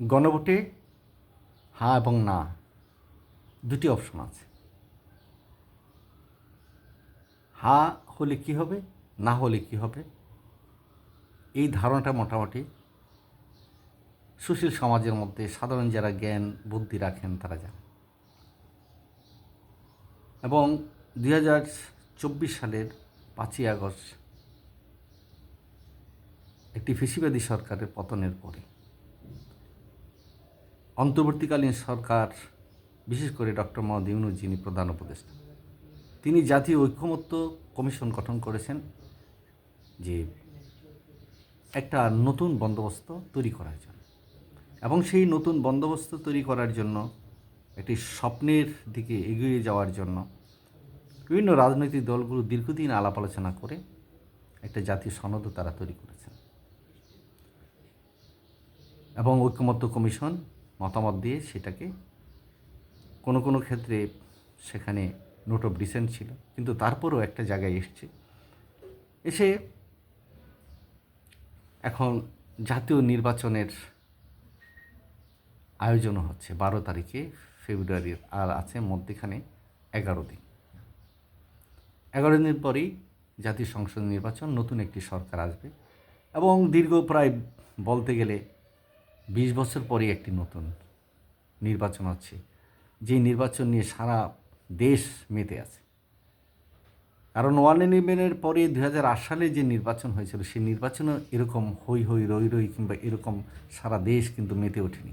গণভোটে হা এবং না, দুটি অপশন আছে। হ্যাঁ হলে কি হবে, না হলে কি হবে? এই ধারণাটা মোটামুটি সুশীল সমাজের মধ্যে সাধারণ যারা জ্ঞান, বুদ্ধি রাখেন তারা জানেন। এবং দুই হাজার চব্বিশ সালের পাঁচই আগস্ট একটি ফেসিবাদী সরকারের পতনের পরে অন্তর্বর্তীকালীন সরকার, বিশেষ করে ডক্টর মোহাম্মদ ইউনুস যিনি প্রধান উপদেষ্টা, তিনি জাতীয় ঐক্যমত্য কমিশন গঠন করেছেন যে একটা নতুন বন্দোবস্ত তৈরি করার জন্য। এবং সেই নতুন বন্দোবস্ত তৈরি করার জন্য, একটি স্বপ্নের দিকে এগিয়ে যাওয়ার জন্য বিভিন্ন রাজনৈতিক দলগুলো দীর্ঘদিন আলাপ আলোচনা করে একটা জাতীয় সনদও তারা তৈরি করেছেন। এবং ঐক্যমত্য কমিশন মতামত দিয়ে সেটাকে কোনো কোনো ক্ষেত্রে সেখানে নোট অফ ডিসেন্ট ছিল। কিন্তু তারপরেও একটা জায়গায় এসছে। এসে এখন জাতীয় নির্বাচনের আয়োজনও হচ্ছে। বারো তারিখে ফেব্রুয়ারির আর আছে মধ্যেখানে এগারো দিন। এগারো দিন পরেই জাতীয় সংসদ নির্বাচন, নতুন একটি সরকার আসবে। এবং দীর্ঘ প্রায় বলতে গেলে বিশ বছর পরেই একটি নতুন নির্বাচন হচ্ছে। যে নির্বাচন নিয়ে সারা দেশ মেতে আছে। কারণ ওয়ান ইলেভেনের পরে দুই হাজার আট সালে যে নির্বাচন হয়েছিল, সেই নির্বাচনও এরকম হই হই রই রই কিংবা এরকম সারা দেশ কিন্তু মেতে ওঠেনি।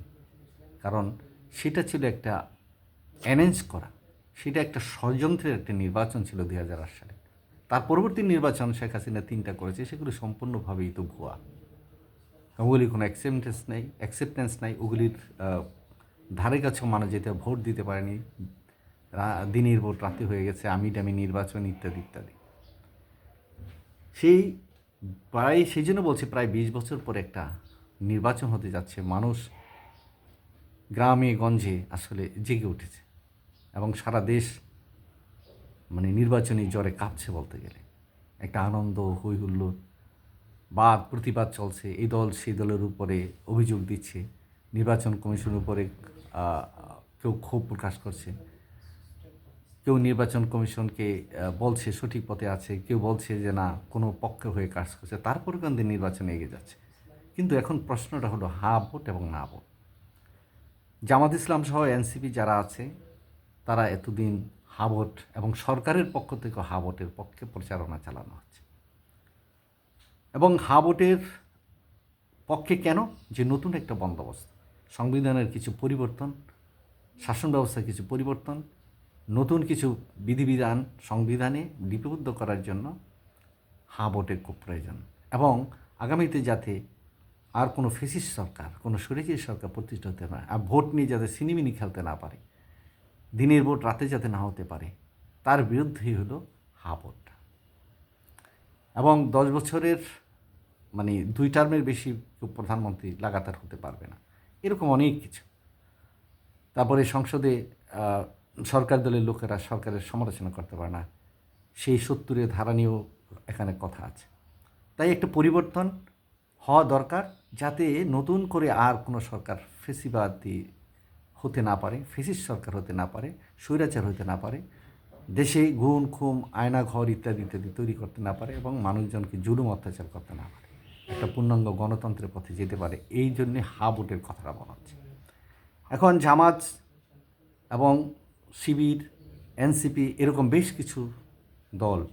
কারণ সেটা ছিল একটা অ্যারেঞ্জ করা। সেটা একটা ষড়যন্ত্রের একটা নির্বাচন ছিল দুই হাজার আট সালে। তার পরবর্তী নির্বাচন শেখ হাসিনা তিনটা করেছে, সেগুলো সম্পূর্ণভাবেই তো ভুয়া। ওগুলি কোনো অ্যাকসেপ্টেন্স নেই অ্যাকসেপ্টেন্স নেই, ওগুলির ধারে কাছেও মানুষ যেতে, ভোট দিতে পারেনি। দিনের ভোট রাতে হয়ে গেছে, আমি ডামি নির্বাচন ইত্যাদি ইত্যাদি। সেই, প্রায়, সেই জন্য বলছি প্রায় বিশ বছর পরে একটা নির্বাচন হতে যাচ্ছে। মানুষ গ্রামে, গঞ্জে আসলে জেগে উঠেছে এবং সারা দেশ মানে নির্বাচনী জ্বরে কাঁপছে বলতে গেলে। একটা আনন্দ হই হুল্লোড় বাদ, প্রতিবাদ চলছে, এই দল সেই দলের উপরে অভিযোগ দিচ্ছে, নির্বাচন কমিশনের উপরে কেউ ক্ষোভ প্রকাশ করছে। কেউ নির্বাচন কমিশনকে বলছে সঠিক পথে আছে, কেউ বলছে যে না, কোনো পক্ষে হয়ে কাজ করছে, তারপরে কিন্তু নির্বাচনে এগিয়ে যাচ্ছে। কিন্তু এখন প্রশ্নটা হলো, হা ভোট এবং না ভোট? জামাত ইসলাম সহ এনসিপি যারা আছে, তারা এতদিন হা ভোট এবং সরকারের পক্ষ থেকে হা ভোটের পক্ষে প্রচারণা চালানো হচ্ছে। এবং হা ভোটের পক্ষে কেন? যে নতুন একটা বন্দোবস্ত। সংবিধানের কিছু পরিবর্তন, শাসন ব্যবস্থার কিছু পরিবর্তন, নতুন কিছু বিধিবিধান, সংবিধানে লিপিবদ্ধ করার জন্য হা ভোটের খুব প্রয়োজন। এবং আগামীতে যাতে আর কোনো ফেসিস সরকার, কোনো সরেজির সরকার প্রতিষ্ঠা হতে পারে আর ভোট নিয়ে যাতে সিনিমিনি খেলতে না পারে, দিনের ভোট, রাতে যাতে না হতে পারে, তার বিরুদ্ধেই হলো হা ভোটটা এবং দশ বছরের মানে দুই টার্মের বেশি প্রধানমন্ত্রী লাগাতার হতে পারবে না। এরকম অনেক কিছু। তারপরে সংসদে সরকার দলের লোকেরা সরকারের সমালোচনা করতে পারে না। সেই সত্তরের ধারা নিয়েও এখানে কথা আছে। তাই একটা পরিবর্তন হওয়া দরকার যাতে নতুন করে আর কোনো সরকার ফেসিবাদী হতে না পারে, ফেসিস সরকার হতে না পারে, স্বৈরাচার হতে না পারে, দেশে গুণ, খুম আয়না ঘর ইত্যাদি ইত্যাদি তৈরি করতে না পারে এবং মানুষজনকে জুলুম, অত্যাচার করতে না পারে। একটা পূর্ণাঙ্গ গণতন্ত্রের পথে যেতে পারে, এই জন্যে হা ভোটের কথাটা বলা হচ্ছে। এখন জামাত এবং শিবির, এনসিপি এরকম বেশ কিছু দল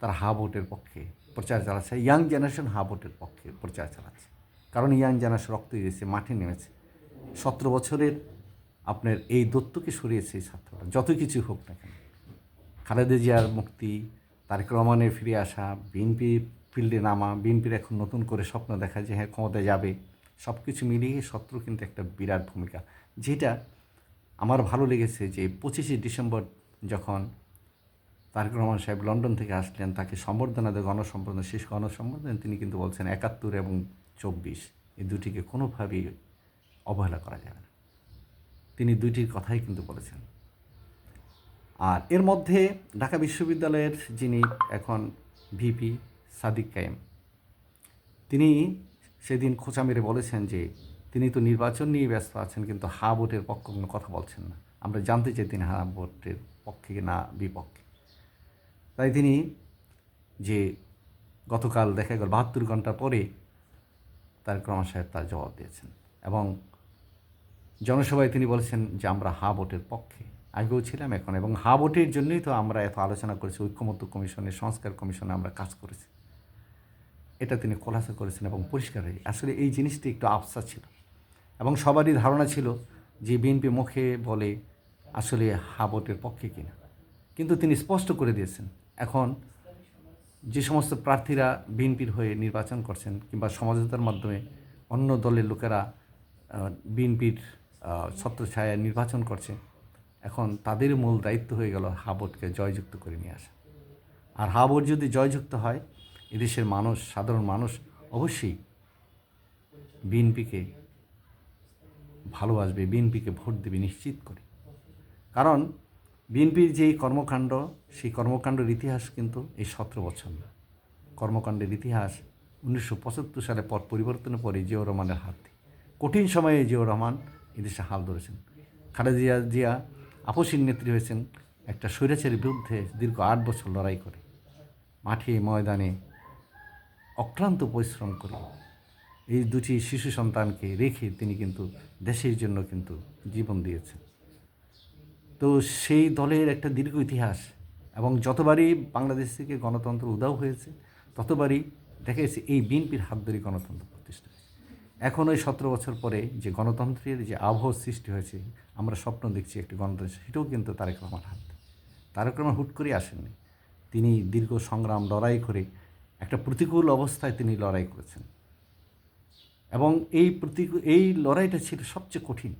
তারা হা ভোটের পক্ষে প্রচার চালাচ্ছে, ইয়াং জেনারেশন হা ভোটের পক্ষে প্রচার চালাচ্ছে। কারণ ইয়াং জেনারেশন রক্ত দিয়েছে, মাঠে নেমেছে। সতেরো বছরের আপনার এই দত্তকে সরিয়েছে এই ছাত্ররা যত কিছু হোক না কেন। খালেদা জিয়ার মুক্তি, তারেক রহমানের ফিরে আসা বিএনপি ফিল্ডে নামা, বিএনপির এখন নতুন করে স্বপ্ন দেখা যে হ্যাঁ ক্ষমতায় যাবে। সব কিছু মিলিয়ে শত্রু কিন্তু একটা বিরাট ভূমিকা। যেটা আমার ভালো লেগেছে যে পঁচিশে ডিসেম্বর যখন তারেক রহমান সাহেব লন্ডন থেকে আসলেন, তাকে সম্বর্ধনা দেয় গণসম্বর্ধনা, শেষ গণসম্বর্ধনা তিনি কিন্তু বলছেন একাত্তর এবং চব্বিশ। এই দুটিকে কোনোভাবেই অবহেলা করা যাবে না। তিনি দুইটির কথাই কিন্তু বলেছেন। আর এর মধ্যে ঢাকা বিশ্ববিদ্যালয়ের যিনি এখন ভিপি সাদিক কায়েম। তিনি সেদিন খোঁচা মেরে বলেছেন যে, তিনি তো নির্বাচন নিয়ে ব্যস্ত আছেন, কিন্তু হা ভোটের পক্ষে কোনো কথা বলছেন না। আমরা জানতে চাই তিনি হা ভোটের পক্ষে না বিপক্ষে। তাই তিনি যে গতকাল দেখা গেল বাহাত্তর ঘণ্টা পরে তার সাহেব তার জবাব দিয়েছেন এবং জনসভায় তিনি বলেছেন যে, আমরা হা ভোটের পক্ষে। আগেও ছিলাম এখন এবং হা ভোটের জন্যই তো আমরা এত আলোচনা করেছি, ঐক্যমত্য কমিশনে সংস্কার কমিশনে আমরা কাজ করেছি। এটা তিনি খোলাসা করেছেন এবং পরিষ্কার হয়ে আসলে এই জিনিসটি একটু আফসা ছিল। এবং সবারই ধারণা ছিল যে বিএনপি মুখে বলে আসলে হা ভোটের পক্ষে কিনা। কিন্তু তিনি স্পষ্ট করে দিয়েছেন, এখন যে সমস্ত প্রার্থীরা বিএনপির হয়ে নির্বাচন করছেন কিংবা সমঝোতার মাধ্যমে অন্য দলের লোকেরা বিএনপির ছত্রছায়া নির্বাচন করছে, এখন তাদের মূল দায়িত্ব হয়ে গেল হাবটকে জয়যুক্ত করে নিয়ে আসা। আর হাবট যদি জয়যুক্ত হয় এদেশের মানুষ, সাধারণ মানুষ অবশ্যই বিএনপিকে ভালোবাসবে, বিএনপিকে ভোট দেবে নিশ্চিত করে। কারণ বিএনপির যেই কর্মকাণ্ড, সেই কর্মকাণ্ডের ইতিহাস কিন্তু এই সতেরো বছর না। কর্মকাণ্ডের ইতিহাস উনিশশো পঁচাত্তর সালে পর পরিবর্তনের পরে জিয়াউর রহমানের হাতে। কঠিন সময়ে জিয়াউর রহমান এদেশে হাল ধরেছেন। খালেদা জিয়া আপসীর নেত্রী হয়েছেন, একটা স্বৈরাচারের বিরুদ্ধে দীর্ঘ আট বছর লড়াই করে। মাঠে, ময়দানে অক্লান্ত পরিশ্রম করে এই দুটি শিশু সন্তানকে রেখে তিনি কিন্তু দেশের জন্য কিন্তু জীবন দিয়েছেন। তো সেই দলের একটা দীর্ঘ ইতিহাস এবং যতবারই বাংলাদেশ থেকে গণতন্ত্র উদাও হয়েছে, ততবারই দেখা গেছে এই বিএনপির হাত ধরে গণতন্ত্র প্রতিষ্ঠা এখন ওই সতেরো বছর পরে যে গণতন্ত্রের যে আবহ সৃষ্টি হয়েছে, আমরা স্বপ্ন দেখছি একটি গণতন্ত্র, সেটাও কিন্তু তারেক রহমান হাত তারেক রহমান হুট করে আসেননি। তিনি দীর্ঘ সংগ্রাম লড়াই করে একটা প্রতিকূল অবস্থায় তিনি লড়াই করেছেন। এবং এই প্রতিকূল এই লড়াইটা ছিল সবচেয়ে কঠিন,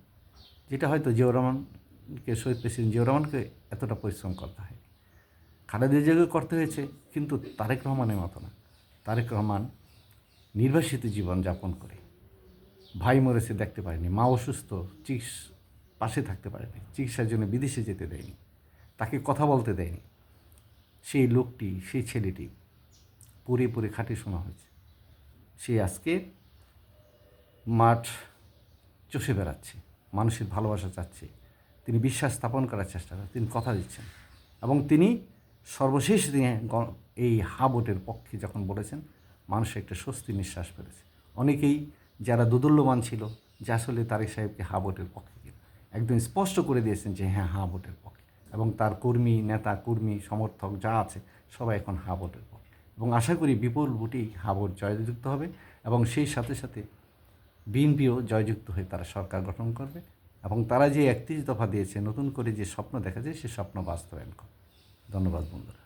যেটা হয়তো জিয়াউর রহমানকে, শহীদ প্রেসিডেন্ট জিয়াউর রহমানকে এতটা পরিশ্রম করতে হয় খালেদা জিয়াকে করতে হয়েছে, কিন্তু তারেক রহমানের মতো না। তারেক রহমান নির্বাসিত জীবন যাপন করে। ভাই মরেছে দেখতে পারেনি, মা অসুস্থ, চিকিৎস পাশে থাকতে পারেনি, চিকিৎসার জন্য বিদেশে যেতে দেয়নি, তাকে কথা বলতে দেয়নি। সেই লোকটি, সেই ছেলেটি পরে পরে খাটে শোনা হয়েছে। সে আজকে মাঠ চষে বেড়াচ্ছে, মানুষের ভালোবাসা চাচ্ছে, তিনি বিশ্বাস স্থাপন করার চেষ্টা করেন, তিনি কথা দিচ্ছেন এবং তিনি সর্বশেষ দিনে এই হা ভোটের পক্ষে যখন বলেছেন মানুষ একটা স্বস্তি নিঃশ্বাস ফেলেছে। অনেকেই যারা দুদুল্যমান ছিল যে আসলে তারেক সাহেবকে হা ভোটের পক্ষে একদম স্পষ্ট করে দিয়েছেন যে হ্যাঁ হা ভোটের পক্ষে। এবং তার কর্মী, নেতা, কর্মী, সমর্থক যা আছে, সবাই এখন হা ভোটের পক্ষে। এবং আশা করি বিপুল ভোটেই হাবর জয়যুক্ত হবে এবং সেই সাথে সাথে বিএনপিও জয়যুক্ত হয়ে তারা সরকার গঠন করবে এবং তারা যে একত্রিশ দফা দিয়েছে, নতুন করে যে স্বপ্ন দেখা যায়, সে স্বপ্ন বাস্তবায়ন করবে। ধন্যবাদ বন্ধুরা।